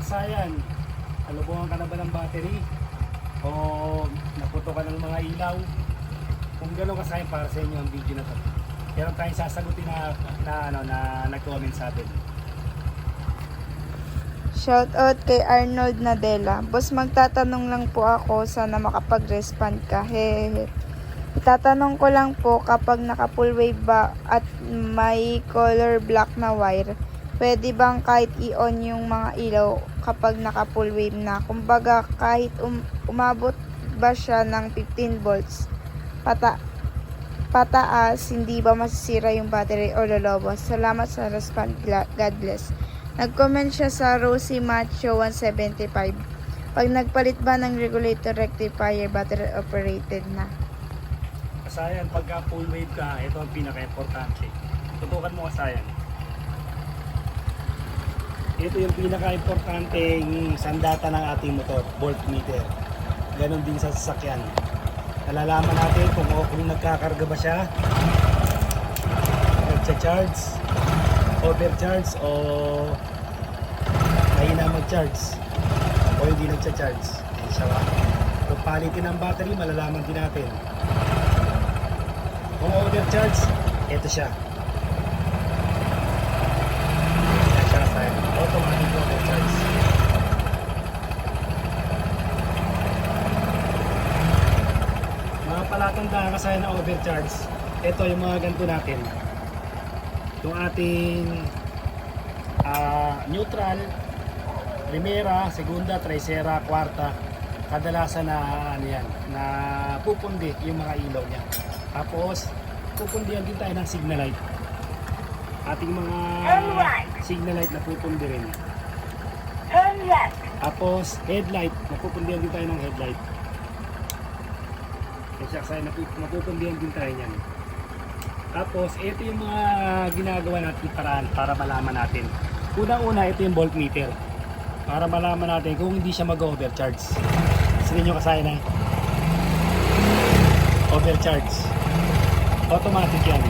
kasayan, alubungan ka na ba ng battery? O naputo ka ng mga ilaw? Kung gano'n kasayan para sa inyo ang video na to. Meron tayong sasagutin na, na, ano, na nag-comment sa atin. Shoutout kay Arnold Nadella. Boss, magtatanong lang po ako. Sana makapag-respond ka. Hehehe. Itatanong ko lang po kapag naka full wave ba at may color black na wire, pwede bang kahit i-on yung mga ilaw kapag naka full wave na? Kumbaga kahit um- umabot ba siya ng 15 volts, pata pataas, hindi ba masisira yung battery o lolobos? Salamat sa response. God bless. Nag-comment siya sa Rosie Macho 175. Pag nagpalit ba ng regulator rectifier, battery operated na. Kasayan, pagka full wave ka, ito ang pinaka-importante. Tutukan mo kasayan. Ito yung pinaka-importanteng sandata ng ating motor, voltmeter. Ganon din sa sasakyan. Nalalaman natin kung kung nagkakarga ba siya, nagcha-charge, overcharge o mahina mag-charge o hindi nagcha-charge. Siya. Kung palitin ang battery, malalaman din natin. Kung overcharge, ito siya. Ayan siya sa automatic overcharge. Mga palatandaan kasi na overcharge, ito yung mga ganito natin. Yung ating ah, neutral, primera, segunda, tercera, kwarta, kadalasan na ano yan, na pupundi yung mga ilaw niya. Tapos, pupundihan din tayo ng signal light. Ating mga signal light na pupundi rin. Turn left. Tapos, headlight, napupundihan din tayo ng headlight. Kasi kasi napu- napupundihan din tayo niyan. Tapos, ito yung mga ginagawa natin paraan para malaman natin. Una-una, ito yung voltmeter. Para malaman natin kung hindi siya mag-overcharge. Sige nyo kasaya na. Overcharge. Automatic yan.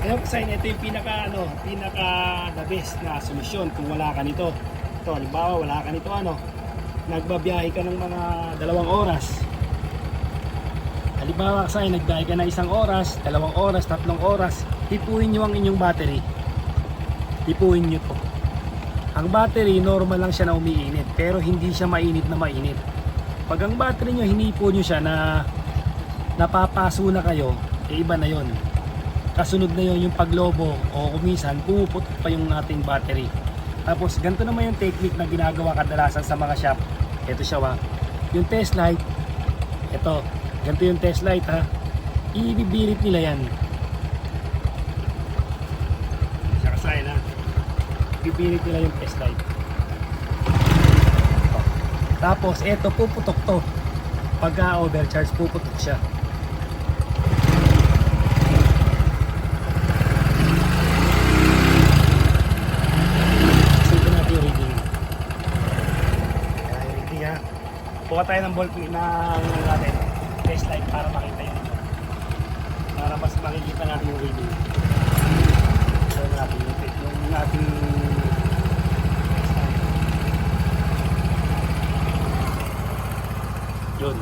Kaya kasi ito yung pinaka ano, pinaka the best na solusyon kung wala ka nito. Ito, halimbawa wala ka nito ano, nagbabiyahe ka ng mga dalawang oras. Halimbawa kasi nagbiyahe ka na isang oras, dalawang oras, tatlong oras, tipuin nyo ang inyong battery. Tipuin nyo to. Ang battery, normal lang siya na umiinit, pero hindi siya mainit na mainit. Pag ang battery nyo, hinipo nyo siya na napapaso na kayo, eh iba na yon. Kasunod na yon yung paglobo o kumisan, pumuputok pa yung ating battery. Tapos ganito naman yung technique na ginagawa kadalasan sa mga shop. Ito siya wa. Yung test light, ito, ganito yung test light ha. Ibibirit nila yan. Siya kasaya na. Ibibirit nila yung test light. Tapos ito puputok to. Pagka overcharge puputok siya. Kuha tayo ng volt ng ano natin, test light para makita yun. Para mas makikita natin yung reading. So natin yung, yung test light. Yun.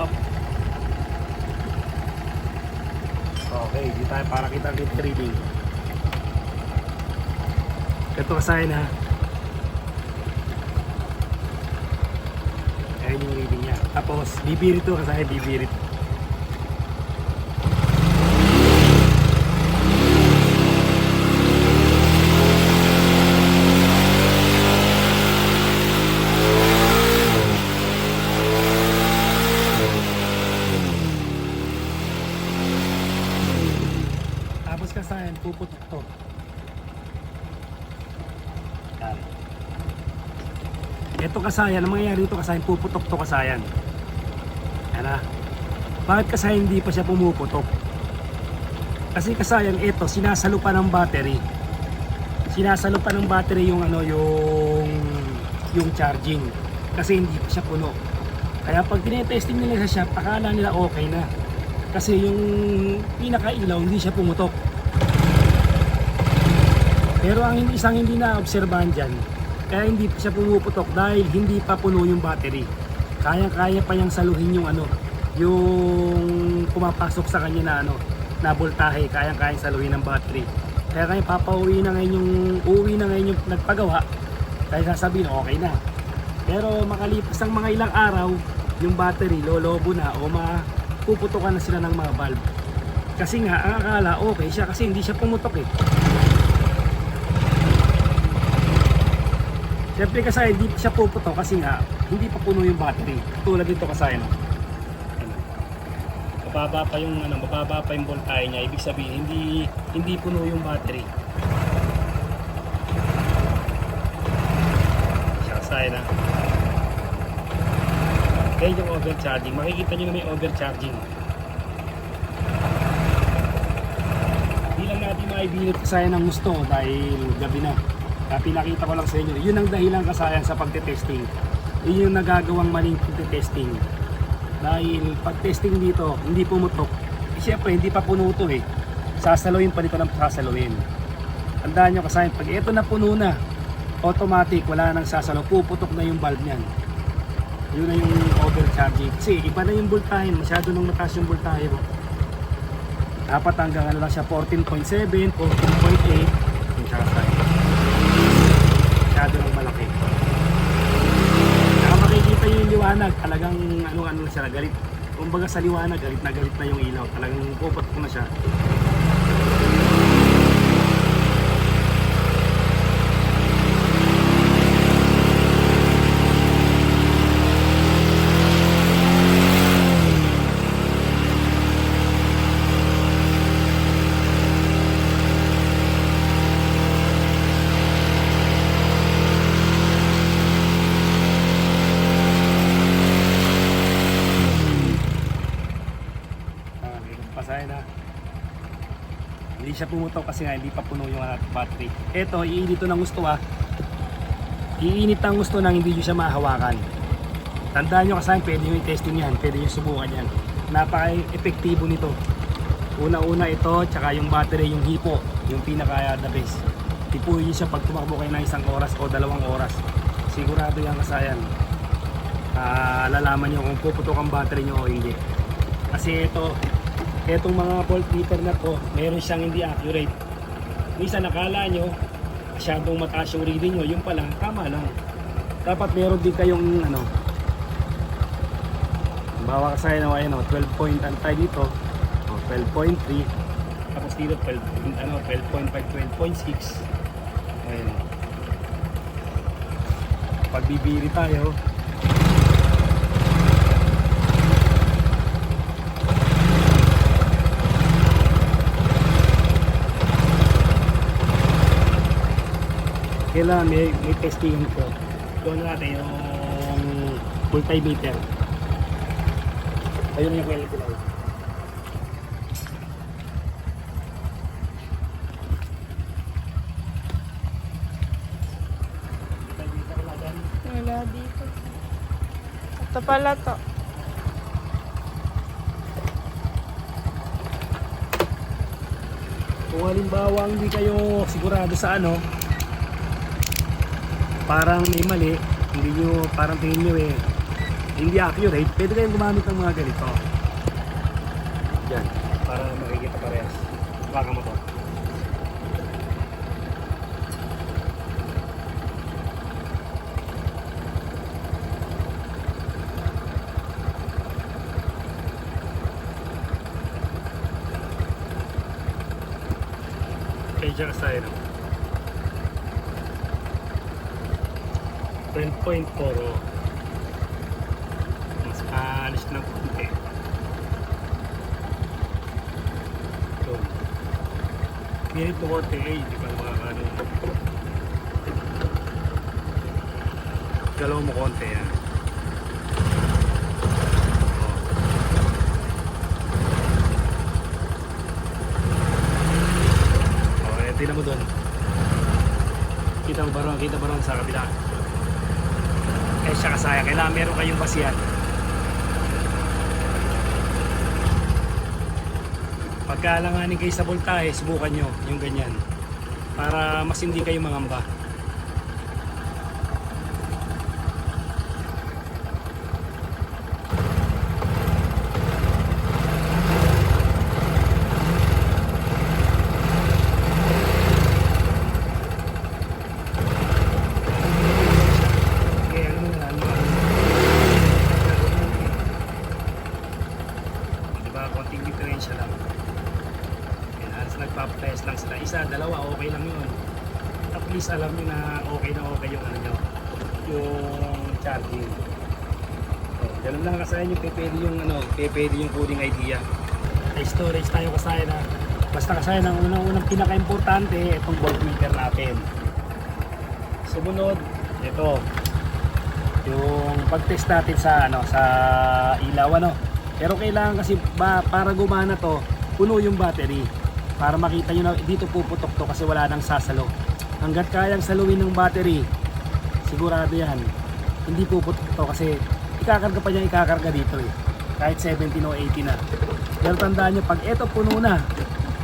Up. Okay, di tayo para kita kita reading. Ito kasayan ha. Ayan yung reading niya. Tapos, bibirit to kasayan, bibirit. Tapos kasayan, puputok to. Yan. Ito kasayan, ang mangyayari ito kasayan, puputok to kasayan. Yan na. Bakit kasayan hindi pa siya pumuputok? Kasi kasayan ito, sinasalo pa ng battery. Sinasalo pa ng battery yung ano, yung yung charging. Kasi hindi pa siya puno. Kaya pag tinetesting nila sa shop, akala nila okay na. Kasi yung pinakailaw, hindi siya pumutok. Pero ang isang hindi na obserbahan dyan, kaya hindi siya pumuputok dahil hindi pa puno yung battery. Kaya-kaya pa niyang saluhin yung ano, yung pumapasok sa kanya na ano, na voltahe, kaya-kaya saluhin ng battery. Kaya kaya papauwi na ngayon yung, uuwi na ngayon yung nagpagawa, kaya sasabihin okay na. Pero makalipas ang mga ilang araw, yung battery lolobo na o mapuputokan na sila ng mga valve. Kasi nga, ang akala okay siya kasi hindi siya pumutok eh. Siyempre kasi hindi siya puputok kasi nga hindi pa puno yung battery. Tulad dito kasi. Ano. Mababa pa yung ano, mababa pa yung voltahe niya. Ibig sabihin hindi hindi puno yung battery. Siya kasi na. Kaya yung overcharging. Makikita nyo na may overcharging. Hindi lang natin maibilot kasayan ng gusto dahil gabi na. Kaya pinakita ko lang sa inyo. Yun ang dahilan kasayan sa pagte-testing. Yun yung nagagawang maling pagte-testing. Dahil pag-testing dito, hindi pumutok. Eh, syempre, hindi pa puno to eh. Sasaluin pa dito ng sasaluin. Tandaan nyo kasayan, pag ito na puno na, automatic, wala nang sasalo, puputok na yung valve niyan yun na yung overcharging kasi iba na yung voltahe masyado nang mataas yung voltahe mo dapat hanggang ano lang siya 14.7 14.8 yung siya kasi masyado nang malaki saka makikita nyo yung liwanag talagang ano ano na siya galit. Kumbaga sa liwanag galit na galit na yung ilaw. Talagang puputok na siya Ah, ganun pa sana na. Hindi siya pumutok kasi nga hindi pa puno yung ating battery. Ito, iinit ng gusto ah. Iinit ang gusto nang hindi nyo siya mahawakan. Tandaan nyo kasi pwede nyo i-testing yan, pwede nyo subukan yan. Napaka-epektibo nito. Una-una ito, tsaka yung battery, yung hipo, yung pinaka the best. Tipuin nyo siya pag tumakbo kayo ng isang oras o dalawang oras. Sigurado yan kasayan. Ah, lalaman nyo kung puputok ang battery nyo o hindi. Kasi ito, etong mga voltmeter na to, meron siyang hindi accurate. Minsan nakala nyo, masyadong mataas yung reading nyo, yung pala, tama lang. Dapat meron din kayong ano, bawa ka sa'yo na ano, 12 point ang tayo dito, o, 12.3, tapos dito 12, ano, 12.5, 12.6. Ayun. Pag bibiri tayo, kailangan may, may testing ko. Doon natin yung multimeter. Ayun yung kwela dyan. Wala dito. Ito pala to. Kung halimbawa hindi kayo sigurado sa ano, parang may mali, hindi nyo, parang tingin nyo eh, hindi accurate, pwede kayong gumamit ng mga ganito. Yan, para makikita parehas. Baka mo to. Dyan sa ano. 12.4 oh. Mas aalis ng konti. So, minute to 48, di pa makakano. Galaw mo konti yan. Oh, eh, tingnan mo doon. Kita mo ba ron? Kita ron sa kabila? kayo siya kasaya. Kailangan meron kayong basihan. Pagkalanganin kayo sa voltahe, subukan nyo yung ganyan. Para mas hindi kayo mangamba. Least alam nyo na okay na okay yung ano nyo, yung charging. Oh, ganun lang kasayan yung pwede yung ano, pwede yung coding idea. Sa storage tayo kasaya na basta kasaya ng unang-unang pinaka-importante itong voltmeter natin. Sumunod, ito. Yung pag-test natin sa ano sa ilaw ano. Pero kailangan kasi ba, para gumana to, puno yung battery. Para makita nyo na dito puputok to kasi wala nang sasalo. Hanggat kayang saluin ng battery, sigurado yan. Hindi puputok to kasi ikakarga pa niya ikakarga dito eh. Kahit 17 o 80 na. Pero tandaan nyo, pag eto puno na,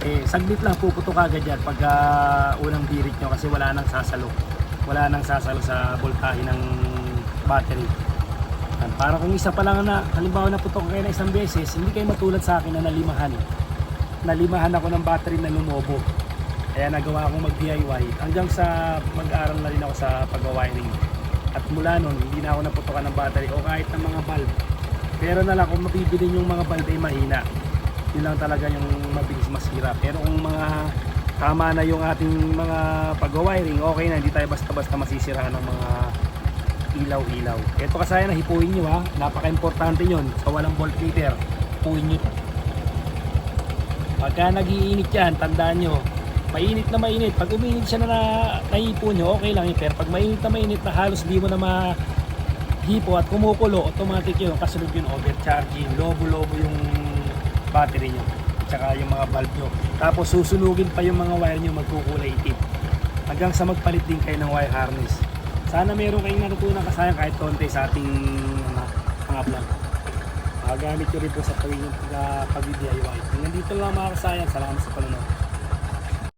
eh, saglit lang puputok agad yan pag ah, unang birit nyo kasi wala nang sasalo. Wala nang sasalo sa voltahe ng battery. Yan, Para kung isa pa lang na, halimbawa naputok kayo na isang beses, hindi kayo matulad sa akin na nalimahan. Nalimahan ako ng battery na lumobo. Kaya nagawa akong mag-DIY hanggang sa mag-aral na rin ako sa pag-wiring. At mula nun, hindi na ako naputokan ng battery o kahit ng mga bulb. Pero na lang, kung mapibili yung mga bulb ay mahina. Yun lang talaga yung mabilis masira. Pero kung mga tama na yung ating mga pag-wiring, okay na, hindi tayo basta-basta masisira ng mga ilaw-ilaw. Ito kasaya na hipuin nyo ha. Napaka-importante yun. Sa walang voltmeter, hipuin nyo. Pagka nagiinit yan, tandaan nyo, mainit na mainit. Pag uminit siya na, na nahipo nyo, okay lang yun. Pero pag mainit na mainit na halos di mo na mahipo at kumukulo, automatic yun. Kasunod yun, overcharging, lobo-lobo yung battery nyo. Tsaka yung mga bulb nyo. Tapos susunugin pa yung mga wire nyo magkukulay itim. Hanggang sa magpalit din kayo ng wire harness. Sana meron kayong natutunan kasayang kahit konti sa ating mga, mga vlog. Magamit nyo rin po sa pag- pag-DIY. Hanggang dito lang mga kasayang. Salamat sa panonood.